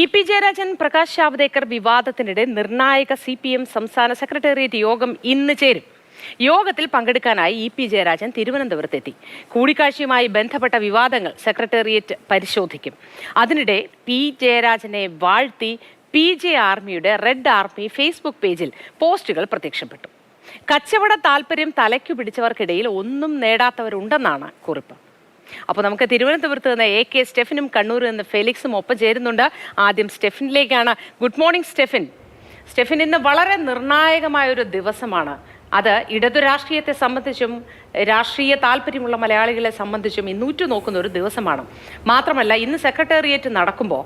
E P Jayarajan Prakash Javadekar വിവാദത്തിനിടെ നിർണായക C P M സംസ്ഥാന സെക്രട്ടേറിയറ്റ് യോഗം ഇന്ന് ചേരും. യോഗത്തിൽ പങ്കെടുക്കാനായി ഇ പി ജയരാജൻ തിരുവനന്തപുരത്തെത്തി. കൂടിക്കാഴ്ചയുമായി ബന്ധപ്പെട്ട വിവാദങ്ങൾ സെക്രട്ടേറിയറ്റ് പരിശോധിക്കും. അതിനിടെ പി ജയരാജനെ വാഴ്ത്തി പി ജെ ആർമിയുടെ റെഡ് ആർമി ഫേസ്ബുക്ക് പേജിൽ പോസ്റ്റുകൾ പ്രത്യക്ഷപ്പെട്ടു. കച്ചവട താല്പര്യം തലയ്ക്കു പിടിച്ചവർക്കിടയിൽ ഒന്നും നേടാത്തവരുണ്ടെന്നാണ് കുറിപ്പ്. അപ്പോൾ നമുക്ക് തിരുവനന്തപുരത്ത് നിന്ന് എ കെ സ്റ്റെഫിനും കണ്ണൂരിൽ നിന്ന് ഫെലിക്സും ഒപ്പം ചേരുന്നുണ്ട്. ആദ്യം സ്റ്റെഫിനിലേക്കാണ്. Good morning Stephin. സ്റ്റെഫിൻ ഇന്ന് വളരെ നിർണായകമായ ഒരു ദിവസമാണ്. അത് ഇടതു രാഷ്ട്രീയത്തെ സംബന്ധിച്ചും രാഷ്ട്രീയ താല്പര്യമുള്ള മലയാളികളെ സംബന്ധിച്ചും ഇന്നൂറ്റു നോക്കുന്ന ഒരു ദിവസമാണ്. മാത്രമല്ല ഇന്ന് സെക്രട്ടേറിയറ്റ് നടക്കുമ്പോൾ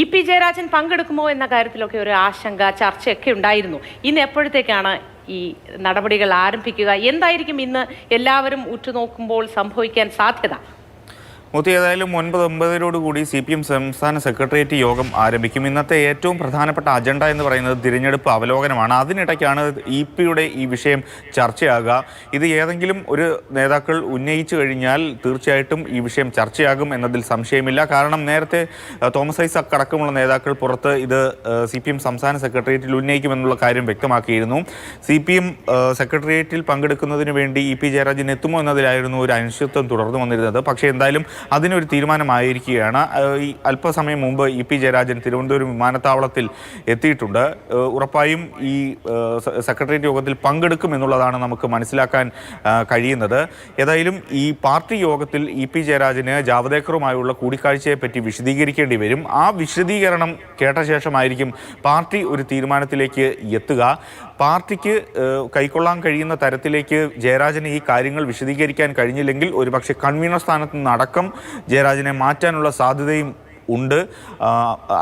ഇ പി ജയരാജൻ പങ്കെടുക്കുമോ എന്ന കാര്യത്തിലൊക്കെ ഒരു ആശങ്ക ചർച്ചയൊക്കെ ഉണ്ടായിരുന്നു. ഇന്ന് എപ്പോഴത്തേക്കാണ് ഈ നടപടികൾ ആരംഭിക്കുക. എന്തായിരിക്കും ഇന്ന് എല്ലാവരും ഉറ്റുനോക്കുമ്പോൾ സംഭവിക്കാൻ സാധ്യത? മൂത്തി ഏതായാലും ഒൻപത് ഒമ്പതിനോട് കൂടി സി പി എം സംസ്ഥാന സെക്രട്ടേറിയറ്റ് യോഗം ആരംഭിക്കും. ഇന്നത്തെ ഏറ്റവും പ്രധാനപ്പെട്ട അജണ്ട എന്ന് പറയുന്നത് തിരഞ്ഞെടുപ്പ് അവലോകനമാണ്. അതിനിടയ്ക്കാണ് ഇ പിയുടെ ഈ വിഷയം ചർച്ചയാകുക. ഇത് ഏതെങ്കിലും ഒരു നേതാക്കൾ ഉന്നയിച്ചു കഴിഞ്ഞാൽ തീർച്ചയായിട്ടും ഈ വിഷയം ചർച്ചയാകും എന്നതിൽ സംശയമില്ല. കാരണം നേരത്തെ തോമസ് ഐസക് അടക്കമുള്ള നേതാക്കൾ പുറത്ത് ഇത് സി പി എം സംസ്ഥാന സെക്രട്ടേറിയറ്റിൽ ഉന്നയിക്കുമെന്നുള്ള കാര്യം വ്യക്തമാക്കിയിരുന്നു. സി പി എം സെക്രട്ടേറിയറ്റിൽ പങ്കെടുക്കുന്നതിന് വേണ്ടി ഇ പി ജയരാജൻ എത്തുമോ എന്നതിലായിരുന്നു ഒരു അനിശ്ചിത്വം തുടർന്നു വന്നിരുന്നത്. പക്ഷേ എന്തായാലും അതിനൊരു തീരുമാനമായിരിക്കുകയാണ്. ഈ അല്പസമയം മുമ്പ് ഇ പി ജയരാജൻ തിരുവനന്തപുരം വിമാനത്താവളത്തിൽ എത്തിയിട്ടുണ്ട്. ഉറപ്പായും ഈ സെക്രട്ടേറിയറ്റ് യോഗത്തിൽ പങ്കെടുക്കും എന്നുള്ളതാണ് നമുക്ക് മനസ്സിലാക്കാൻ കഴിയുന്നത്. ഏതായാലും ഈ പാർട്ടി യോഗത്തിൽ ഇ പി ജയരാജന് ജാവദേക്കറുമായുള്ള കൂടിക്കാഴ്ചയെ പറ്റി വിശദീകരിക്കേണ്ടി വരും. ആ വിശദീകരണം കേട്ട ശേഷമായിരിക്കും പാർട്ടി ഒരു തീരുമാനത്തിലേക്ക് എത്തുക. പാർട്ടിക്ക് കൈക്കൊള്ളാൻ കഴിയുന്ന തരത്തിലേക്ക് ജയരാജന് ഈ കാര്യങ്ങൾ വിശദീകരിക്കാൻ കഴിഞ്ഞില്ലെങ്കിൽ ഒരുപക്ഷെ കൺവീനർ സ്ഥാനത്ത് നിന്നടക്കം ജയരാജനെ മാറ്റാനുള്ള സാധ്യതയും ഉണ്ട്.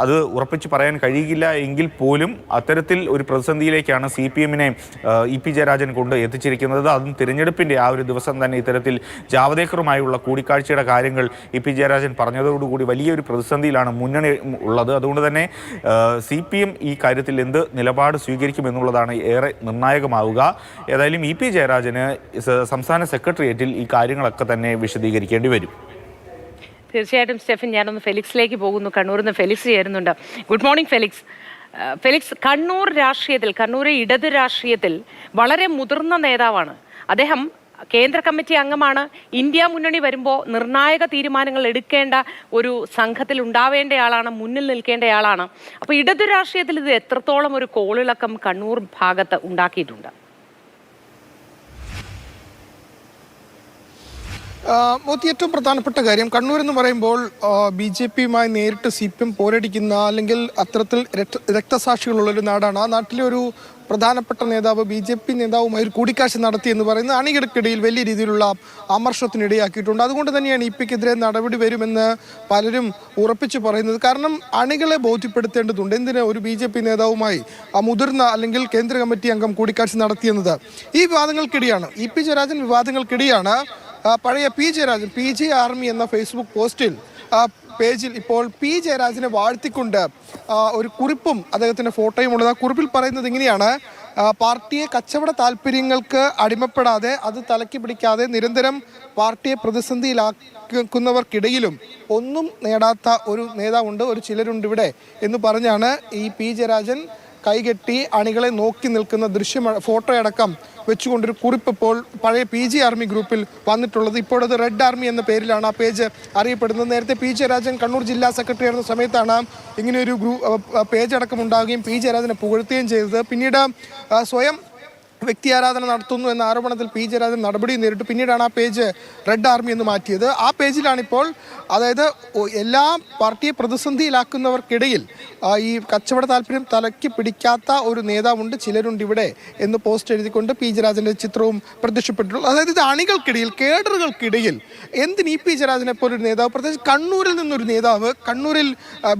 അത് ഉറപ്പിച്ച് പറയാൻ കഴിയില്ല എങ്കിൽ പോലും അത്തരത്തിൽ ഒരു പ്രതിസന്ധിയിലേക്കാണ് സി പി എമ്മിനെ ഇ പി ജയരാജൻ കൊണ്ട് എത്തിച്ചിരിക്കുന്നത്. അതും തിരഞ്ഞെടുപ്പിന്റെ ആ ഒരു ദിവസം തന്നെ ഇത്തരത്തിൽ ജാവദേക്കറുമായുള്ള കൂടിക്കാഴ്ചയുടെ കാര്യങ്ങൾ ഇ പി ജയരാജൻ പറഞ്ഞതോടുകൂടി വലിയൊരു പ്രതിസന്ധിയിലാണ് മുന്നണി ഉള്ളത്. അതുകൊണ്ട് തന്നെ സി പി എം ഈ കാര്യത്തിൽ എന്ത് നിലപാട് സ്വീകരിക്കുമെന്നുള്ളതാണ് ഏറെ നിർണായകമാവുക. ഏതായാലും ഇ പി ജയരാജന് സംസ്ഥാന സെക്രട്ടേറിയറ്റിൽ ഈ കാര്യങ്ങളൊക്കെ തന്നെ വിശദീകരിക്കേണ്ടി വരും. തീർച്ചയായിട്ടും സ്റ്റെഫിൻ ഞാനൊന്ന് ഫെലിക്സിലേക്ക് പോകുന്നു. കണ്ണൂരിൽ നിന്ന് ഫെലിക്സ് ചേരുന്നുണ്ട്. Good morning Felix. Felix Kannur രാഷ്ട്രീയത്തിൽ കണ്ണൂരെ ഇടത് രാഷ്ട്രീയത്തിൽ വളരെ മുതിർന്ന നേതാവാണ്. അദ്ദേഹം കേന്ദ്ര കമ്മിറ്റി അംഗമാണ്. ഇന്ത്യ മുന്നണി വരുമ്പോൾ നിർണായക തീരുമാനങ്ങൾ എടുക്കേണ്ട ഒരു സംഘത്തിൽ ഉണ്ടാവേണ്ടയാളാണ് മുന്നിൽ നിൽക്കേണ്ടയാളാണ് അപ്പോൾ ഇടതു രാഷ്ട്രീയത്തിൽ ഇത് എത്രത്തോളം ഒരു കോളിളക്കം കണ്ണൂർ ഭാഗത്ത് ഉണ്ടാക്കിയിട്ടുണ്ട്? മോത്തി ഏറ്റവും പ്രധാനപ്പെട്ട കാര്യം കണ്ണൂർ എന്ന് പറയുമ്പോൾ ബി ജെ പിയുമായി നേരിട്ട് സി പി എം പോരടിക്കുന്ന അല്ലെങ്കിൽ അത്തരത്തിൽ രക്തസാക്ഷികളുള്ള ഒരു നാടാണ്. ആ നാട്ടിലെ ഒരു പ്രധാനപ്പെട്ട നേതാവ് ബി ജെ പി നേതാവുമായി ഒരു കൂടിക്കാഴ്ച നടത്തി എന്ന് പറയുന്നത് അണികൾക്കിടയിൽ വലിയ രീതിയിലുള്ള അമർഷത്തിനിടയാക്കിയിട്ടുണ്ട് അതുകൊണ്ട് തന്നെയാണ് ഇ പിക്കെതിരെ നടപടി വരുമെന്ന് പലരും ഉറപ്പിച്ചു പറയുന്നത്. കാരണം അണികളെ ബോധ്യപ്പെടുത്തേണ്ടതുണ്ട്. എന്തിന് ഒരു ബി ജെ പി നേതാവുമായി ആ മുതിർന്ന അല്ലെങ്കിൽ കേന്ദ്ര കമ്മിറ്റി അംഗം കൂടിക്കാഴ്ച നടത്തിയെന്നത്? ഈ വിവാദങ്ങൾക്കിടെയാണ്. ഇ പി ജയരാജൻ വിവാദങ്ങൾക്കിടെയാണ്. പഴയ P Jayarajan P J army എന്ന ഫേസ്ബുക്ക് പോസ്റ്റിൽ പേജിൽ ഇപ്പോൾ പി ജയരാജനെ വാഴ്ത്തിക്കൊണ്ട് ഒരു കുറിപ്പും അദ്ദേഹത്തിന്റെ ഫോട്ടോയും ഉള്ളത് ആ കുറിപ്പിൽ പറയുന്നത് ഇങ്ങനെയാണ് പാർട്ടിയെ കച്ചവട താല്പര്യങ്ങൾക്ക് അടിമപ്പെടാതെ അത് തലക്കി പിടിക്കാതെ നിരന്തരം പാർട്ടിയെ പ്രതിസന്ധിയിലാക്കുന്നവർക്കിടയിലും ഒന്നും നേടാത്ത ഒരു നേതാവുണ്ട് ഒരു ചിലരുണ്ട് ഇവിടെ എന്ന് പറഞ്ഞാണ് ഈ പി ജയരാജൻ കൈകെട്ടി അണികളെ നോക്കി നിൽക്കുന്ന ദൃശ്യം ഫോട്ടോ അടക്കം വെച്ചുകൊണ്ടൊരു കുറിപ്പ് ഇപ്പോൾ പഴയ പി ജി ആർമി ഗ്രൂപ്പിൽ വന്നിട്ടുള്ളത്. ഇപ്പോഴത് റെഡ് ആർമി എന്ന പേരിലാണ് ആ പേജ് അറിയപ്പെടുന്നത്. നേരത്തെ പി ജയരാജൻ കണ്ണൂർ ജില്ലാ സെക്രട്ടറി ആയിരുന്ന സമയത്താണ് ഇങ്ങനെയൊരു ഗ്രൂ പേജ് അടക്കം ഉണ്ടാവുകയും പി ജയരാജനെ പുകഴ്ത്തുകയും ചെയ്തത്. പിന്നീട് സ്വയം വ്യക്തി ആരാധന നടത്തുന്നു എന്ന ആരോപണത്തിൽ പി ജയരാജൻ നടപടി നേരിട്ടു. പിന്നീടാണ് ആ പേജ് റെഡ് ആർമി എന്ന് മാറ്റിയത്. ആ പേജിലാണിപ്പോൾ അതായത് എല്ലാ പാർട്ടിയെ പ്രതിസന്ധിയിലാക്കുന്നവർക്കിടയിൽ ഈ കച്ചവട താല്പര്യം തലയ്ക്ക് പിടിക്കാത്ത ഒരു നേതാവുണ്ട് ചിലരുണ്ട് ഇവിടെ എന്ന് പോസ്റ്റ് എഴുതിക്കൊണ്ട് പി ജയരാജന്റെ ചിത്രവും പ്രത്യക്ഷപ്പെട്ടിട്ടുള്ളൂ അതായത് ഇത് അണികൾക്കിടയിൽ കേഡറുകൾക്കിടയിൽ എന്തിന് ഇ പി ജയരാജനെ പോലൊരു നേതാവ് പ്രത്യേകിച്ച് കണ്ണൂരിൽ നിന്നൊരു നേതാവ് കണ്ണൂരിൽ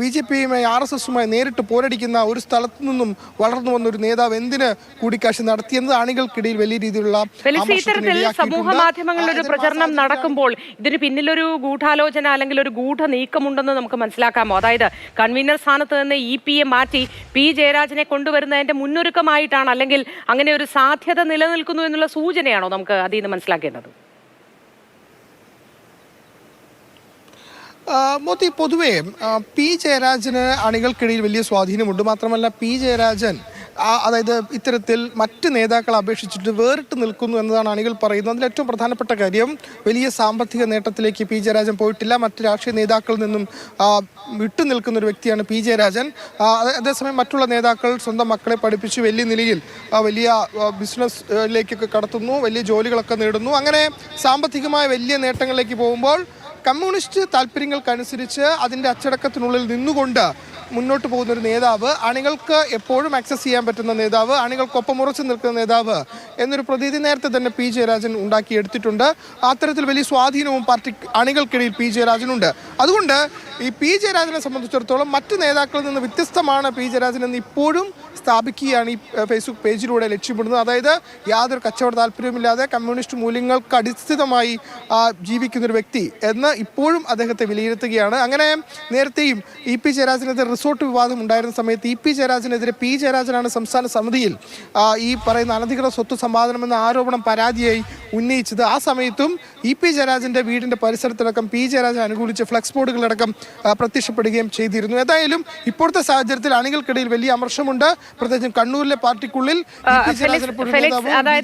ബി ജെ പിയുമായി ആർ എസ് എസുമായി നേരിട്ട് പോരടിക്കുന്ന ഒരു സ്ഥലത്തു നിന്നും വളർന്നു വന്ന ഒരു നേതാവ് എന്തിന് കൂടിക്കാഴ്ച അണികൾക്കിടയിൽ വലിയ രീതിയിലുള്ള ഇത്തരത്തിൽ സമൂഹ മാധ്യമങ്ങളിൽ ഒരു പ്രചരണം നടക്കുമ്പോൾ ഇതിന് പിന്നിലൊരു ഗൂഢാലോചന അല്ലെങ്കിൽ ഒരു ഗൂഢ നീക്കമുണ്ടെന്ന് നമുക്ക് മനസ്സിലാക്കാമോ? അതായത് കൺവീനർ സ്ഥാനത്ത് നിന്ന് ഇ പി എ മാറ്റി പി ജയരാജനെ കൊണ്ടുവരുന്നതിന്റെ മുന്നൊരുക്കമായിട്ടാണ് അല്ലെങ്കിൽ അങ്ങനെ ഒരു സാധ്യത നിലനിൽക്കുന്നു എന്നുള്ള സൂചനയാണോ നമുക്ക് അതിൽ നിന്ന് മനസ്സിലാക്കേണ്ടത്? മോത്തി പൊതുവേ പി ജയരാജന് അണികൾക്കിടയിൽ വലിയ സ്വാധീനമുണ്ട്. മാത്രമല്ല പി ജയരാജൻ അതായത് ഇത്തരത്തിൽ മറ്റ് നേതാക്കളെ അപേക്ഷിച്ചിട്ട് വേറിട്ട് നിൽക്കുന്നു എന്നതാണ് അണികൾ പറയുന്നത്. അതിൽ ഏറ്റവും പ്രധാനപ്പെട്ട കാര്യം വലിയ സാമ്പത്തിക നേട്ടത്തിലേക്ക് പി ജയരാജൻ പോയിട്ടില്ല. മറ്റ് രാഷ്ട്രീയ നേതാക്കളിൽ നിന്നും വിട്ടു നിൽക്കുന്ന ഒരു വ്യക്തിയാണ് പി ജയരാജൻ. അതേ- അതേസമയം മറ്റുള്ള നേതാക്കൾ സ്വന്തം മക്കളെ പഠിപ്പിച്ച് വലിയ നിലയിൽ വലിയ ബിസിനസ്സിലേക്കൊക്കെ കടത്തുന്നു വലിയ ജോലികളൊക്കെ നേടുന്നു. അങ്ങനെ സാമ്പത്തികമായ വലിയ നേട്ടങ്ങളിലേക്ക് പോകുമ്പോൾ കമ്മ്യൂണിസ്റ്റ് താല്പര്യങ്ങൾക്കനുസരിച്ച് അതിന്റെ അച്ചടക്കത്തിനുള്ളിൽ നിന്നുകൊണ്ട് മുന്നോട്ട് പോകുന്ന ഒരു നേതാവ് അണികൾക്ക് എപ്പോഴും ആക്സസ് ചെയ്യാൻ പറ്റുന്ന നേതാവ് അണികൾക്കൊപ്പം ഉറച്ചു നിൽക്കുന്ന നേതാവ് എന്നൊരു പ്രതീതി നേരത്തെ തന്നെ പി. ജയരാജൻ ഉണ്ടാക്കിയെടുത്തിട്ടുണ്ട്. അത്തരത്തിൽ വലിയ സ്വാധീനവും പാർട്ടി അണികൾക്കിടയിൽ പി. ജയരാജനുണ്ട്. അതുകൊണ്ട് ഈ പി. ജയരാജനെ സംബന്ധിച്ചിടത്തോളം മറ്റ് നേതാക്കളിൽ നിന്ന് വ്യത്യസ്തമാണ് പി. ജയരാജൻ എന്ന് ഇപ്പോഴും സ്ഥാപിക്കുകയാണ് ഈ ഫേസ്ബുക്ക് പേജിലൂടെ ലക്ഷ്യപ്പെടുന്നത് അതായത് യാതൊരു കച്ചവട താല്പര്യവുമില്ലാതെ കമ്മ്യൂണിസ്റ്റ് മൂല്യങ്ങൾക്ക് അടിസ്ഥിതമായി ജീവിക്കുന്നൊരു വ്യക്തി എന്ന് ഇപ്പോഴും അദ്ദേഹത്തെ വിലയിരുത്തുകയാണ്. അങ്ങനെ നേരത്തെയും ഇ പി. ജയരാജനെതിരെ റിസോർട്ട് വിവാദം ഉണ്ടായിരുന്ന സമയത്ത് ഇ പി ജയരാജനെതിരെ പി ജയരാജനാണ് സംസ്ഥാന സമിതിയിൽ ഈ പറയുന്ന അനധികൃത സ്വത്ത് സമ്പാദനമെന്ന ആരോപണം പരാതിയായി ഉന്നയിച്ചത്. ആ സമയത്തും ഇ പി ജയരാജന്റെ വീടിന്റെ പരിസരത്തടക്കം പി ജയരാജൻ അനുകൂലിച്ച് ഫ്ലക്സ് ബോർഡുകളടക്കം പ്രത്യക്ഷപ്പെടുകയും ചെയ്തിരുന്നു. ഏതായാലും ഇപ്പോഴത്തെ സാഹചര്യത്തിൽ അണികൾക്കിടയിൽ വലിയ അമർഷമുണ്ട്. പ്രത്യേകിച്ചും കണ്ണൂരിലെ പാർട്ടിക്കുള്ളിൽ ഇ പി ഫെലിക്സ് ജയരാജനെ